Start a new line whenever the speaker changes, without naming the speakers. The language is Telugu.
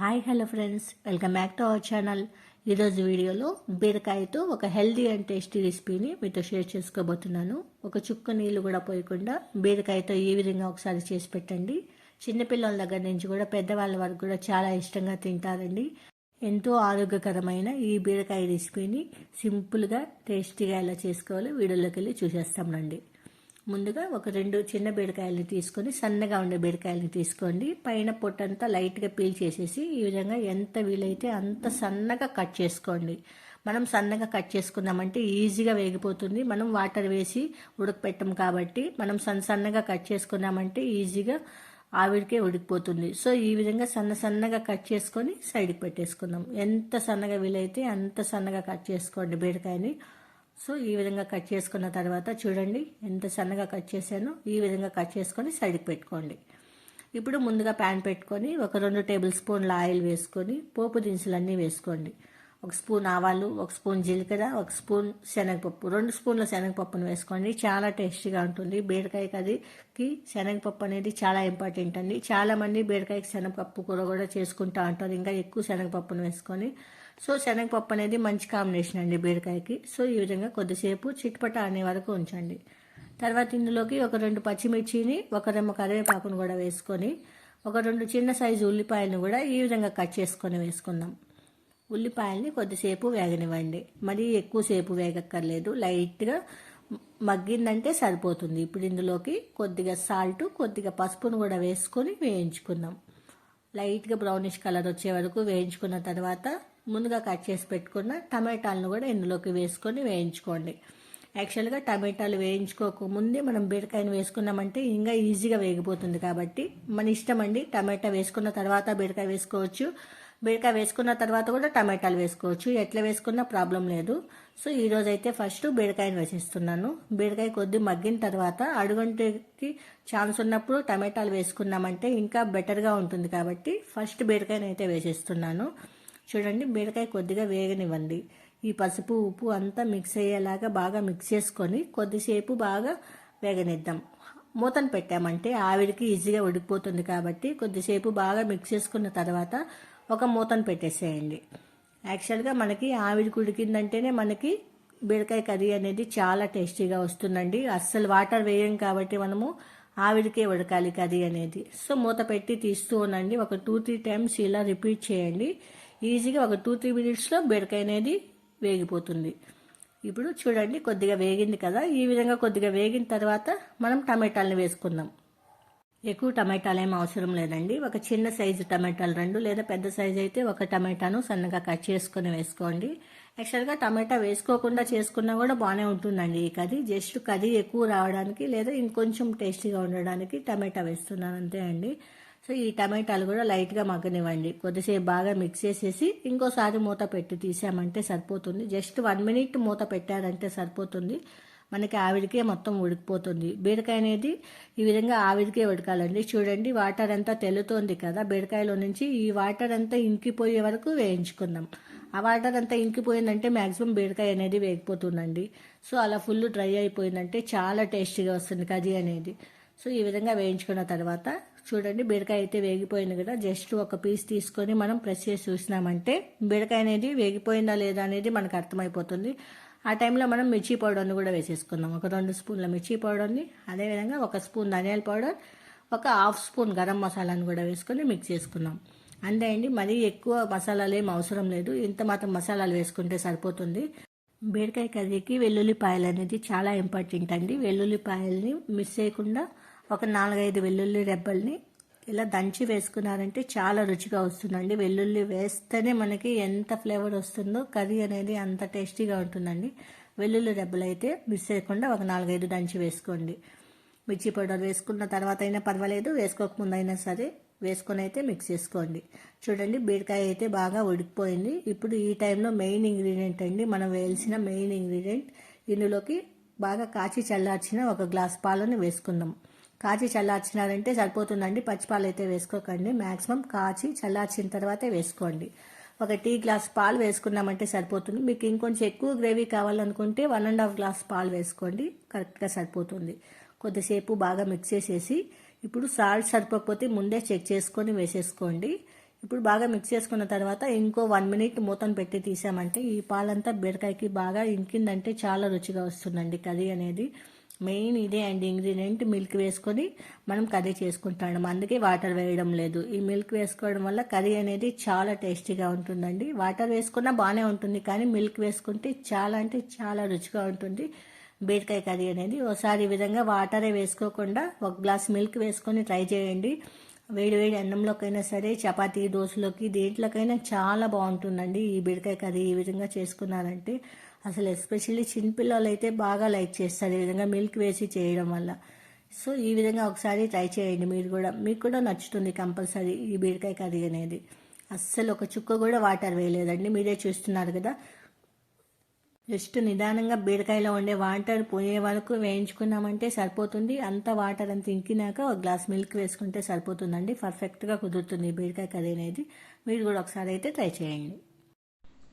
Hi hello friends. Welcome back to our channel. ఈరోజు వీడియోలో బీరకాయతో ఒక హెల్దీ అండ్ టేస్టీ రెసిపీని మీతో షేర్ చేసుకోబోతున్నాను. ఒక చుక్క నీళ్ళు కూడా పోయకుండా బీరకాయతో ఈ విధంగా ఒకసారి చేసి పెట్టండి. చిన్నపిల్లల దగ్గర నుంచి కూడా పెద్దవాళ్ళ వరకు కూడా చాలా ఇష్టంగా తింటారండి. ఎంతో ఆరోగ్యకరమైన ఈ బీరకాయ రెసిపీని సింపుల్గా టేస్టీగా ఎలా చేసుకోవాలో వీడియోలోకి వెళ్ళి చూసేస్తామండి ముందుగా ఒక రెండు చిన్న బీరకాయలు తీసుకొని సన్నగా ఉండే బీరకాయలు తీసుకోండి. పైన పొట్టంతా లైట్గా పీల్ చేసేసి ఈ విధంగా ఎంత వీలైతే అంత సన్నగా కట్ చేసుకోండి. మనం సన్నగా కట్ చేసుకున్నామంటే ఈజీగా వేగిపోతుంది. మనం వాటర్ వేసి ఉడకపెట్టం కాబట్టి మనం సన్న సన్నగా కట్ చేసుకున్నామంటే ఈజీగా ఆవిరికే ఉడికిపోతుంది. సో ఈ విధంగా సన్న సన్నగా కట్ చేసుకొని సైడ్కి పెట్టేసుకుందాం. ఎంత సన్నగా వీలైతే అంత సన్నగా కట్ చేసుకోండి బీరకాయని. సో ఈ విధంగా కట్ చేసుకున్న తర్వాత చూడండి ఎంత సన్నగా కట్ చేశానో ఈ విధంగా కట్ చేసుకొని సైడ్కి పెట్టుకోండి. ఇప్పుడు ముందుగా ప్యాన్ పెట్టుకొని ఒక రెండు టేబుల్ స్పూన్ల ఆయిల్ వేసుకొని పోపు దినుసులన్నీ వేసుకోండి. ఒక స్పూన్ ఆవాలు ఒక స్పూన్ జీలకర్ర ఒక స్పూన్ శనగపప్పు రెండు స్పూన్ల శనగపప్పును వేసుకోండి. చాలా టేస్టీగా ఉంటుంది. బీరకాయ కర్రీకి శనగపప్పు అనేది చాలా ఇంపార్టెంట్ అండి. చాలామంది బీరకాయకి శనగపప్పు కూర కూడా చేసుకుంటా ఉంటారు. ఇంకా ఎక్కువ శనగపప్పును వేసుకొని సో శనగపప్పు అనేది మంచి కాంబినేషన్ అండి బీరకాయకి. సో ఈ విధంగా కొద్దిసేపు చిట్పట అనే వరకు ఉంచండి. తర్వాత ఇందులోకి ఒక రెండు పచ్చిమిర్చిని ఒక రెమ్మ కరివేపాకును కూడా వేసుకొని ఒక రెండు చిన్న సైజు ఉల్లిపాయలను కూడా ఈ విధంగా కట్ చేసుకొని వేసుకుందాం. ఉల్లిపాయల్ని కొద్దిసేపు వేగనివ్వండి. మరీ ఎక్కువసేపు వేగక్కర్లేదు. లైట్గా మగ్గిందంటే సరిపోతుంది. ఇప్పుడు ఇందులోకి కొద్దిగా సాల్ట్ కొద్దిగా పసుపును కూడా వేసుకొని వేయించుకుందాం. లైట్గా బ్రౌనిష్ కలర్ వచ్చే వరకు వేయించుకున్న తర్వాత ముందుగా కట్ చేసి పెట్టుకున్న టమాటాలను కూడా ఇందులోకి వేసుకొని వేయించుకోండి. యాక్చువల్గా టమాటాలు వేయించుకోకముందే మనం బీరకాయను వేసుకున్నామంటే ఇంకా ఈజీగా వేగిపోతుంది కాబట్టి మన ఇష్టం అండి టమాటా వేసుకున్న తర్వాత బీరకాయ వేసుకోవచ్చు. బీరకాయ వేసుకున్న తర్వాత కూడా టమాటాలు వేసుకోవచ్చు. ఎట్లా వేసుకున్నా ప్రాబ్లం లేదు. సో ఈరోజు అయితే ఫస్ట్ బీరకాయను వేసేస్తున్నాను. బీరకాయ కొద్ది మగ్గిన తర్వాత అడుగంటికి ఛాన్స్ ఉన్నప్పుడు టమాటాలు వేసుకున్నామంటే ఇంకా బెటర్గా ఉంటుంది కాబట్టి ఫస్ట్ బీరకాయను అయితే వేసేస్తున్నాను. చూడండి బీరకాయ కొద్దిగా వేగనివ్వండి. ఈ పసుపు ఉప్పు అంతా మిక్స్ అయ్యేలాగా బాగా మిక్స్ చేసుకొని కొద్దిసేపు బాగా వేగనిద్దాం. మూతను పెట్టామంటే ఆవిరికి ఈజీగా ఉడికిపోతుంది కాబట్టి కొద్దిసేపు బాగా మిక్స్ చేసుకున్న తర్వాత ఒక మూతను పెట్టేసేయండి. యాక్చువల్గా మనకి ఆవిరికి ఉడికిందంటేనే మనకి బీరకాయ కర్రీ అనేది చాలా టేస్టీగా వస్తుందండి. అస్సలు వాటర్ వేయం కాబట్టి మనము ఆవిరికే ఉడకాలి కర్రీ అనేది. సో మూత పెట్టి తీస్తూ ఉండండి. ఒక టూ త్రీ టైమ్స్ ఇలా రిపీట్ చేయండి. ఈజీగా ఒక టూ త్రీ మినిట్స్లో బీరకాయ అనేది వేగిపోతుంది. ఇప్పుడు చూడండి కొద్దిగా వేగింది కదా. ఈ విధంగా కొద్దిగా వేగిన తర్వాత మనం టమాటాలను వేసుకుందాం. ఎక్కువ టమాటాలు ఏం అవసరం లేదండి. ఒక చిన్న సైజు టమాటాలు రెండు లేదా పెద్ద సైజు అయితే ఒక టమాటాను సన్నగా కట్ చేసుకొని వేసుకోండి. యాక్చువల్గా టమాటా వేసుకోకుండా చేసుకున్నా కూడా బాగానే ఉంటుందండి ఈ కర్రీ. జస్ట్ కర్రీ ఎక్కువ రావడానికి లేదా ఇంకొంచెం టేస్టీగా ఉండడానికి టమాటా వేస్తున్నాను అంతే అండి. సో ఈ టమాటాలు కూడా లైట్గా మగ్గనివ్వండి. కొద్దిసేపు బాగా మిక్స్ చేసేసి ఇంకోసారి మూత పెట్టి తీసామంటే సరిపోతుంది. జస్ట్ వన్ మినిట్ మూత పెట్టారంటే సరిపోతుంది. మనకి ఆవిరికే మొత్తం ఉడికిపోతుంది. బీరకాయ అనేది ఈ విధంగా ఆవిరికే ఉడకాలండి. చూడండి వాటర్ అంతా తెలుతోంది కదా. బీరకాయలో నుంచి ఈ వాటర్ అంతా ఇంకిపోయే వరకు వేయించుకుందాం. ఆ వాటర్ అంతా ఇంకిపోయిందంటే మ్యాక్సిమం బీరకాయ అనేది వేగిపోతుందండి. సో అలా ఫుల్ డ్రై అయిపోయిందంటే చాలా టేస్టీగా వస్తుంది కర్రీ అనేది. సో ఈ విధంగా వేయించుకున్న తర్వాత చూడండి బీరకాయ అయితే వేగిపోయింది కదా. జస్ట్ ఒక పీస్ తీసుకొని మనం ప్రెస్ చేసి చూసినామంటే బీరకాయ అనేది వేగిపోయిందా లేదా అనేది మనకు అర్థమైపోతుంది. ఆ టైంలో మనం మిర్చి పౌడర్ని కూడా వేసేసుకుందాం. ఒక రెండు స్పూన్ల మిర్చి పౌడర్ని అదేవిధంగా ఒక స్పూన్ ధనియాల పౌడర్ ఒక హాఫ్ స్పూన్ గరం మసాలాను కూడా వేసుకొని మిక్స్ చేసుకుందాం. అంతే అండి మరీ ఎక్కువ మసాలాలు ఏం అవసరం లేదు. ఇంత మాత్రం మసాలాలు వేసుకుంటే సరిపోతుంది. బీరకాయ కర్రీకి వెల్లుల్లిపాయలు అనేది చాలా ఇంపార్టెంట్ అండి. వెల్లుల్లిపాయల్ని మిస్ చేయకుండా ఒక నాలుగైదు వెల్లుల్లి రెబ్బల్ని ఇలా దంచి వేసుకున్నారంటే చాలా రుచిగా వస్తుందండి. వెల్లుల్లి వేస్తేనే మనకి ఎంత ఫ్లేవర్ వస్తుందో కర్రీ అనేది అంత టేస్టీగా ఉంటుందండి. వెల్లుల్లి రెబ్బలు అయితే మిస్ చేయకుండా ఒక నాలుగైదు దంచి వేసుకోండి. మిర్చి పౌడర్ వేసుకున్న తర్వాత అయినా పర్వాలేదు వేసుకోకముందు అయినా సరే వేసుకొని అయితే మిక్స్ చేసుకోండి. చూడండి బీరకాయ అయితే బాగా ఉడికిపోయింది. ఇప్పుడు ఈ టైంలో మెయిన్ ఇంగ్రీడియంట్ అండి మనం వేయాల్సిన మెయిన్ ఇంగ్రీడియంట్. ఇందులోకి బాగా కాచి చల్లార్చిన ఒక గ్లాస్ పాలను వేసుకుందాం. కాచి చల్లార్చినారంటే సరిపోతుందండి. పచ్చిపాలు అయితే వేసుకోకండి. మ్యాక్సిమం కాచి చల్లార్చిన తర్వాతే వేసుకోండి. ఒక టీ గ్లాస్ పాలు వేసుకున్నామంటే సరిపోతుంది. మీకు ఇంకొంచెం ఎక్కువ గ్రేవీ కావాలనుకుంటే వన్ అండ్ హాఫ్ గ్లాస్ పాలు వేసుకోండి. కరెక్ట్గా సరిపోతుంది. కొద్దిసేపు బాగా మిక్స్ చేసేసి ఇప్పుడు సాల్ట్ సరిపోకపోతే ముందే చెక్ చేసుకొని వేసేసుకోండి. ఇప్పుడు బాగా మిక్స్ చేసుకున్న తర్వాత ఇంకో వన్ మినిట్ మూతను పెట్టి తీసామంటే ఈ పాలంతా బీరకాయకి బాగా ఇంకిందంటే చాలా రుచిగా వస్తుందండి కర్రీ అనేది. మెయిన్ ఇదే అండి ఇంగ్రీడియంట్ మిల్క్ వేసుకొని మనం కర్రీ చేసుకుంటాం. అందుకే వాటర్ వేయడం లేదు. ఈ మిల్క్ వేసుకోవడం వల్ల కర్రీ అనేది చాలా టేస్టీగా ఉంటుందండి. వాటర్ వేసుకున్నా బాగానే ఉంటుంది కానీ మిల్క్ వేసుకుంటే చాలా అంటే చాలా రుచిగా ఉంటుంది. బీరకాయ కర్రీ అనేది ఒకసారి ఈ విధంగా వాటరే వేసుకోకుండా ఒక గ్లాస్ మిల్క్ వేసుకొని ట్రై చేయండి. వేడి వేడి అన్నంలోకైనా సరే చపాతీ దోశలోకి దేంట్లోకైనా చాలా బాగుంటుందండి ఈ బీరకాయ కర్రీ ఈ విధంగా చేసుకున్నారంటే. అసలు ఎస్పెషల్లీ చిన్నపిల్లలు అయితే బాగా లైక్ చేస్తారు ఈ విధంగా మిల్క్ వేసి చేయడం వల్ల. సో ఈ విధంగా ఒకసారి ట్రై చేయండి మీరు కూడా. మీకు కూడా నచ్చుతుంది కంపల్సరీ ఈ బీరకాయ కర్రీ అనేది. అస్సలు ఒక చుక్క కూడా వాటర్ వేయలేదండి మీరే చూస్తున్నారు కదా. జస్ట్ నిదానంగా బీరకాయలో ఉండే వాటర్ పోయే వరకు వేయించుకున్నామంటే సరిపోతుంది. అంత వాటర్ అంత ఇంకినాక ఒక గ్లాస్ మిల్క్ వేసుకుంటే సరిపోతుందండి. పర్ఫెక్ట్గా కుదురుతుంది బీరకాయ కర్రీ అనేది. మీరు కూడా ఒకసారి అయితే ట్రై చేయండి.